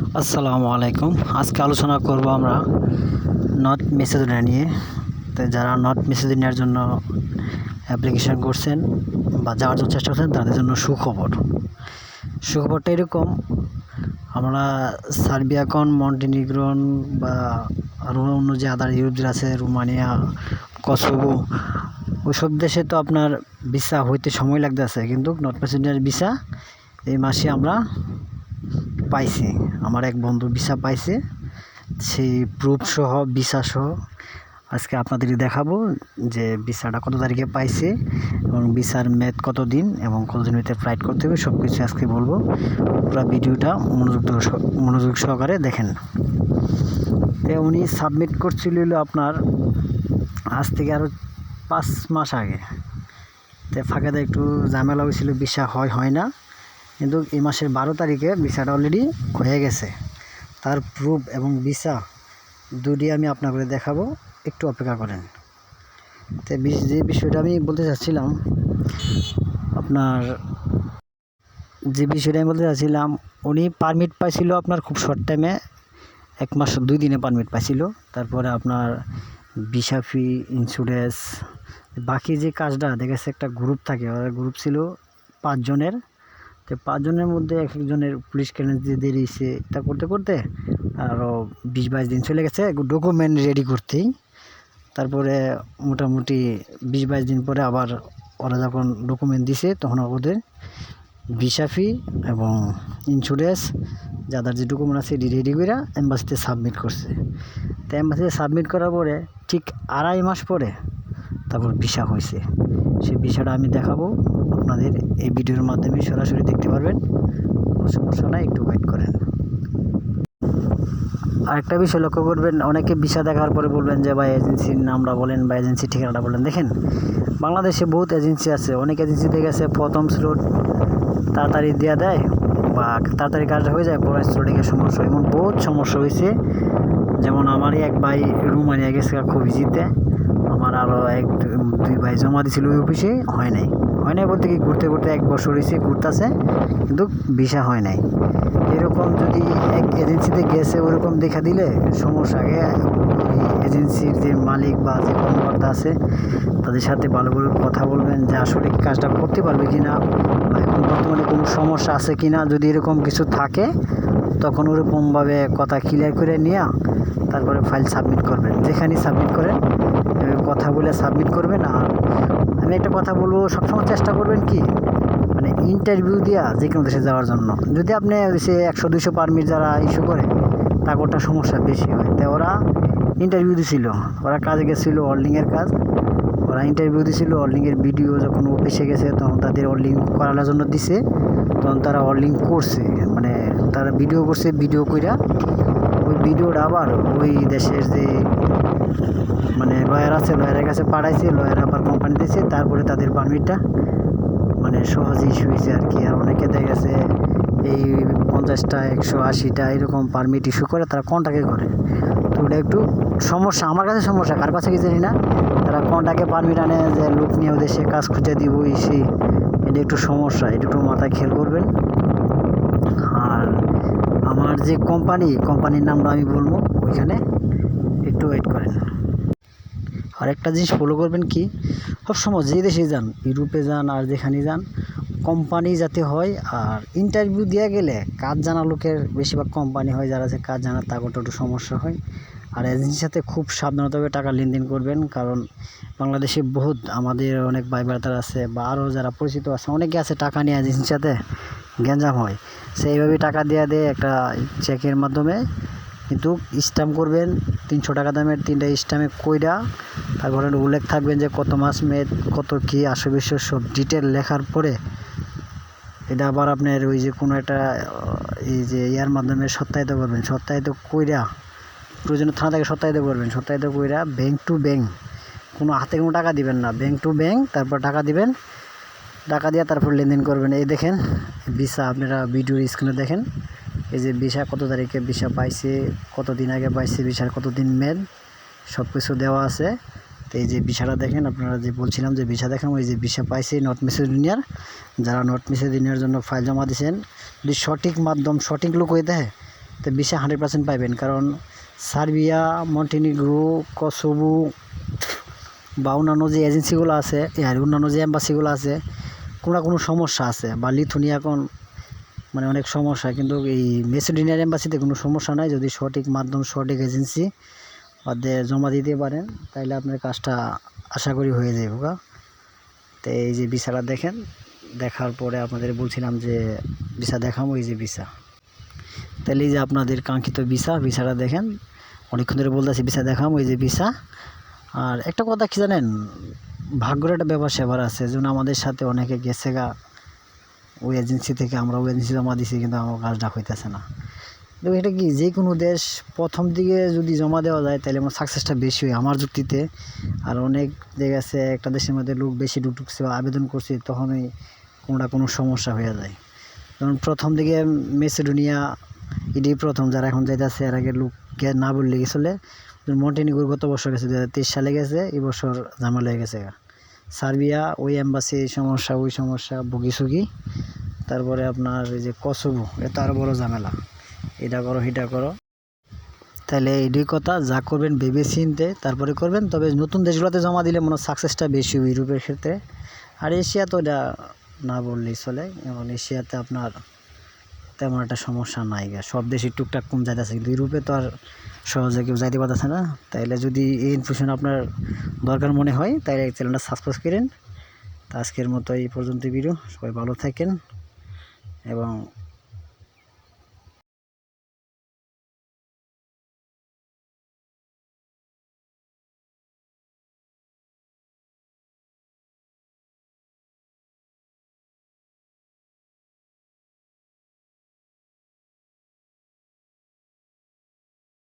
আসসালামু আলাইকুম। আজকে আলোচনা করব আমরা নর্থ মেসিডোনিয়া নিয়ে। তো যারা নর্থ মেসিডোনিয়ার জন্য অ্যাপ্লিকেশন করছেন বা যাওয়ার জন্য চেষ্টা করছেন, তাদের জন্য সুখবর। সুখবরটা এরকম, আমরা সার্বিয়াকন, মন্টিনিগ্রন বা আরও অন্য যে আদার ইউরোপদের আছে, রোমানিয়া, কসোভো, ওইসব দেশে তো আপনার ভিসা হইতে সময় লাগতেছে। কিন্তু নর্থ মেসিডোনিয়ার ভিসা এই মাসে আমরা পাইছি, আমার এক বন্ধু ভিসা পাইছে সেই প্রুফ সহ ভিসা সহ আজকে আপনাদেরকে দেখাবো যে ভিসাটা কত তারিখে পাইছে এবং ভিসার মেয়াদ কত দিন এবং কতদিন ভিতরে ফ্লাইট করতে হবে সব কিছু আজকে বলব। পুরো ভিডিওটা মনোযোগ মনোযোগ সহকারে দেখেন। তো উনি সাবমিট করছিল আপনার আজ থেকে আরও পাঁচ মাস আগে। তো ফাঁকাতে একটু ঝামেলা হয়েছিল ভিসা হয় হয় না। কিন্তু এই মাসের বারো তারিখে ভিসাটা অলরেডি হয়ে গেছে। তার প্রুফ এবং ভিসা দুটি আমি আপনাকে দেখাবো, একটু অপেক্ষা করেন। তো যে বিষয়টা আমি বলতে চাচ্ছিলাম, আপনার যে বিষয়টা আমি বলতে চাচ্ছিলাম, উনি পারমিট পাইছিল আপনার খুব শর্ট টাইমে এক মাস দুই দিনে পারমিট পাইছিল। তারপরে আপনার ভিসা ফি ইন্স্যুরেন্স বাকি যে কাজটা দেখেছে একটা গ্রুপ থাকে গ্রুপ ছিল পাঁচজনের। তো পাঁচজনের মধ্যে এক একজনের পুলিশ ক্লিয়ারেন্স দিয়ে দিয়েছে। তা করতে করতে আরও বিশ বাইশ দিন চলে গেছে। ডকুমেন্ট রেডি করতেই। তারপরে মোটামুটি বিশ বাইশ দিন পরে আবার ওরা যখন ডকুমেন্ট দিছে, তখন ওদের ভিসা ফি এবং ইন্স্যুরেন্স যাদের যে ডকুমেন্ট আছে, এটি রেডি করে এম্বাসিতে সাবমিট করছে। তো এম্বাসিতে সাবমিট করার পরে ঠিক আড়াই মাস পরে তারপর ভিসা হয়েছে সেই ভিসাটা আমি দেখাবো। আপনাদের এই ভিডিওর মাধ্যমে সরাসরি দেখতে পারবেন। সমস্যা নাই, একটু ওয়েট করেন। আরেকটা বিষয় লক্ষ্য করবেন, অনেকে ভিসা দেখার পরে বলবেন যে, ভাই, এজেন্সির নামটা বলেন বা এজেন্সির ঠিকানাটা বলেন। দেখেন, বাংলাদেশে বহুত এজেন্সি আছে। অনেক এজেন্সি এজেন্সিতে গেছে, প্রথম স্লোট তাড়াতাড়ি দেওয়া দেয় বা তাড়াতাড়ি কাজটা হয়ে যায় পরে স্লোটে গিয়ে সমস্যা এমন বহুত সমস্যা হয়েছে। যেমন আমারই এক ভাই রুমানিয়া গেছে খুব ইজিতে আমার আরও এক, দুই ভাই জমা দিছিল ওই অফিসে, হয় নাই। হয় নাই বলতে কি, ঘুরতে ঘুরতে এক বছর হয়েছে ঘুরতেছে, কিন্তু ভিসা হয় নাই। এরকম যদি এক এজেন্সিতে গেছে, ওরকম দেখা দিলে সমস্যা আগে এজেন্সির যে মালিক বা যে কর্মকর্তা আছে, তাদের সাথে ভালো করে কথা বলবেন যে আসলে কি কাজটা করতে পারবে কি না, বা এখন বর্তমানে কোনো সমস্যা আছে কি না, যদি এরকম কিছু থাকে, তখন ওরকমভাবে কথা ক্লিয়ার করে নিয়ে তারপরে ফাইল সাবমিট করবেন। যেখানেই সাবমিট করেন কথা বলে সাবমিট করবেন আর আমি একটা কথা বলব, সবসময় চেষ্টা করবেন কি? মানে ইন্টারভিউ দেওয়া যে কোনো দেশে যাওয়ার জন্য। যদি আপনি সে একশো দুশো পারমিট যারা ইস্যু করে তারপরটা সমস্যা বেশি হয়। তাই ওরা ইন্টারভিউ দিছিল। ওরা কাজে গেছিল অর্লিংয়ের কাজ। ওরা ইন্টারভিউ দিছিল অর্লিংয়ের ভিডিও যখন অফিসে গেছে, তখন তাদের অর্লিং করানোর জন্য দিছে। তখন তারা অর্লিং করছে। মানে তারা ভিডিও করছে ভিডিও কইরা ওই ভিডিওটা আবার ওই দেশের যে মানে লয়ার আছে, লয়ারের কাছে পাঠাইছে, লয়ার আবার কোম্পানি দিয়েছে তারপরে তাদের পারমিটটা মানে সহজে ইস্যু হয়েছে আর কি। আর অনেকে দেখা গেছে এই পঞ্চাশটা, একশো আশিটা এরকম পারমিট ইস্যু করে, তারা কন্টাক্টে করে। তো ওটা একটু সমস্যা, আমার কাছে সমস্যা, কার কাছে কি জানি না, তারা কন্টাক্টে পারমিট আনে যে লোক নিয়ে ওদের সে কাজ খুঁজে দিব সেই এটা একটু সমস্যা, এটা একটু মাথায় খেয়াল করবেন। যে কোম্পানি কোম্পানির নামটা আমি বলব ওইখানে একটু ওয়েট করেন। আর একটা জিনিস ফলো করবেন কি সবসময় যে দেশে যান ইউরোপে যান আর যেখানে যান কোম্পানি যাতে হয় আর ইন্টারভিউ দেওয়া গেলে কাজ জানা লোকের বেশিরভাগ কোম্পানি হয় যারা যে কাজ জানা তারপর একটু সমস্যা হয়। আর এজেন্সির সাথে খুব সাবধানতাভাবে টাকা লেনদেন করবেন কারণ বাংলাদেশে বহুত আমাদের অনেক ভাই ব্রাদার আছে বা আরও যারা পরিচিত আছে অনেকে আছে টাকা নিয়ে এজেন্সির সাথে। গ্যাঞ্জাম হয়। সেইভাবে টাকা দেওয়া দেয় একটা চেকের মাধ্যমে কিন্তু স্ট্যাম্প করবেন, তিনশো টাকা দামের তিনটা স্ট্যাম্পে কইরা তারপরে উল্লেখ থাকবেন যে কত মাস মেদ কত কী আসে বিশ্ব সব ডিটেল লেখার পরে এটা আবার আপনার ওই যে কোনো একটা এই যে ইয়ার মাধ্যমে সত্যায়িত করবেন। সত্যায়িত কইরা প্রয়োজনে থানা থেকে সত্যায়িত করবেন। সত্যায়িত কইরা ব্যাংক টু ব্যাংক কোনো হাতে কোনো টাকা দিবেন না। ব্যাংক টু ব্যাংক তারপর টাকা দিবেন। টাকা দিয়ে তারপর লেনদেন করবেন। এই দেখেন, ভিসা আপনারা ভিডিওর স্ক্রিনে দেখেন। এই যে ভিসা, কত তারিখে ভিসা পাইছে, কত দিন আগে পাইছে ভিসার, কত দিন মেল সব কিছু দেওয়া আছে। তো এই যে ভিসাটা দেখেন, আপনারা যে বলছিলাম যে ভিসা দেখেন ওই যে ভিসা পাইছে নর্থ মেসিডোনিয়ার যারা নর্থ মেসিডোনিয়ার জন্য ফাইল জমা দিয়েছেন, যদি সঠিক মাধ্যম, সঠিক লোক হয়ে দেয়, তো ভিসা হান্ড্রেড পার্সেন্ট পাইবেন। কারণ সার্বিয়া, মন্টিনিগ্রো কসবু বা অন্যান্য যে এজেন্সিগুলো আছে আর অন্যান্য যে এম্বাসিগুলো আছে কোনো না কোনো সমস্যা আছে বা লিথুনিয়া এখন মানে অনেক সমস্যা, কিন্তু এই মেসিডোনিয়ার এম্বাসিতে কোনো সমস্যা নাই। যদি সঠিক মাধ্যম, সঠিক এজেন্সি ওদের জমা দিতে পারেন তাহলে আপনার কাজটা আশা করি হয়ে যাবে গা তো এই যে ভিসাটা দেখেন, দেখার পরে আপনাদের বলছিলাম যে ভিসা দেখাবো, এই যে ভিসা। তাহলে এই যে আপনাদের কাঙ্ক্ষিত ভিসা, ভিসাটা দেখেন। অনেকক্ষণ ধরে বলতেছি, ভিসা দেখাবো, এই যে ভিসা। আর একটা কথা কি জানেন? ভাগ্যের একটা ব্যাপার সেবার আছে। যেমন আমাদের সাথে অনেকে গেছে গা, ওই এজেন্সি থেকে আমরা ওই এজেন্সি জমা দিছি কিন্তু আমার কাজটা হইতেছে না। দেখো এটা কি যে কোনো দেশ প্রথম দিকে যদি জমা দেওয়া যায় তাহলে আমার সাকসেসটা বেশি হয় আমার যুক্তিতে। আর অনেক দেখা গেছে একটা দেশের মধ্যে লোক বেশি ঢুকছে বা আবেদন করছে, তখনই কোনোটা কোনো সমস্যা হয়ে যায়। যেমন প্রথম দিকে মেসিডোনিয়া এটি প্রথম যারা এখন যাইতেছে, এর আগে লোককে না বললে গেছিলে মন্টেনিগোর গত বছর গেছে দু হাজার তেইশ সালে গেছে, এই বছর ঝামেলা হয়ে গেছে সার্বিয়া, ওই এম্বাসি সমস্যা, ওই সমস্যা ভুগি সুগি তারপরে আপনার এই যে কসোভো এটা আরও বড় ঝামেলা। এটা করো, সেটা করো। তাহলে এইটাই কথা, যা করবেন ভেবে চিনতে তারপরে করবেন, তবে নতুন দেশগুলোতে জমা দিলে মনে সাকসেসটা বেশি ইউরোপের ক্ষেত্রে। আর এশিয়া তো এটা না বললেই চলে, এবং এশিয়াতে আপনার তেমন একটা সমস্যা নাই সব দেশে টুকটাক কম যাইতেছে, কিন্তু ইউরোপে তো আর সহজে কেউ যাইতে পারতেছে না। তাইলে যদি এই ইনফরমেশন আপনার দরকার মনে হয়, তাইলে চ্যানেলটা সাবস্ক্রাইব করেন। তা আজকের মতো এই পর্যন্ত ভিডিও সবাই ভালো থাকেন এবং